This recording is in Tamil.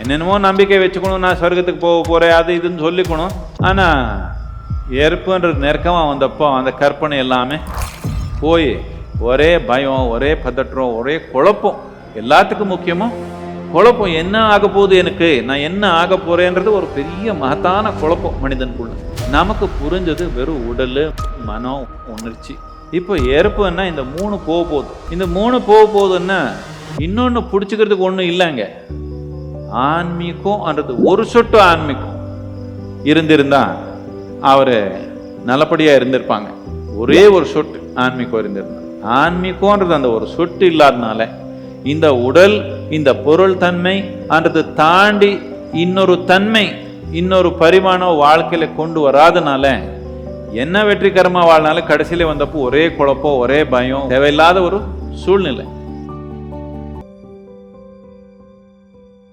என்னென்னமோ நம்பிக்கை வச்சுக்கணும் நான் சொர்க்கத்துக்கு போக போகிறேன் அது இதுன்னு சொல்லிக்கணும். ஆனால் இறப்புன்றது நெருக்கமாக வந்தப்போ அந்த கற்பனை எல்லாமே போய் ஒரே பயம் ஒரே பதற்றம் ஒரே குழப்பம். எல்லாத்துக்கும் முக்கியமாக குழப்பம் என்ன ஆக போகுது எனக்கு? நான் என்ன ஆக போகிறேன்றது ஒரு பெரிய மகத்தான குழப்பம் மனிதனுக்குள்ள. நமக்கு புரிஞ்சது வெறும் உடல் மனம் உணர்ச்சி. இப்போ இறப்புன்னா இந்த மூணு போக போகுது. இந்த மூணு போக போகுதுன்னா இன்னொன்று பிடிச்சிக்கிறதுக்கு ஒன்றும் இல்லைங்க. ஆன்மீகம்ன்றது ஒரு சொட்டு ஆன்மீகம் இருந்திருந்தா அவர் நல்லபடியாக இருந்திருப்பாங்க. ஒரே ஒரு சொட்டு ஆன்மீகம் இருந்திருந்தா. ஆன்மீகம்ன்றது அந்த ஒரு சொட்டு இல்லாதனால இந்த உடல் இந்த பொருள் தன்மை அன்றது தாண்டி இன்னொரு தன்மை இன்னொரு பரிமாணம் வாழ்க்கையில் கொண்டு வராதனால என்ன வெற்றிகரமாக வாழ்னாலும் கடைசியில் வந்தப்போ ஒரே குழப்பம் ஒரே பயம் தேவையில்லாத ஒரு சூழ்நிலை.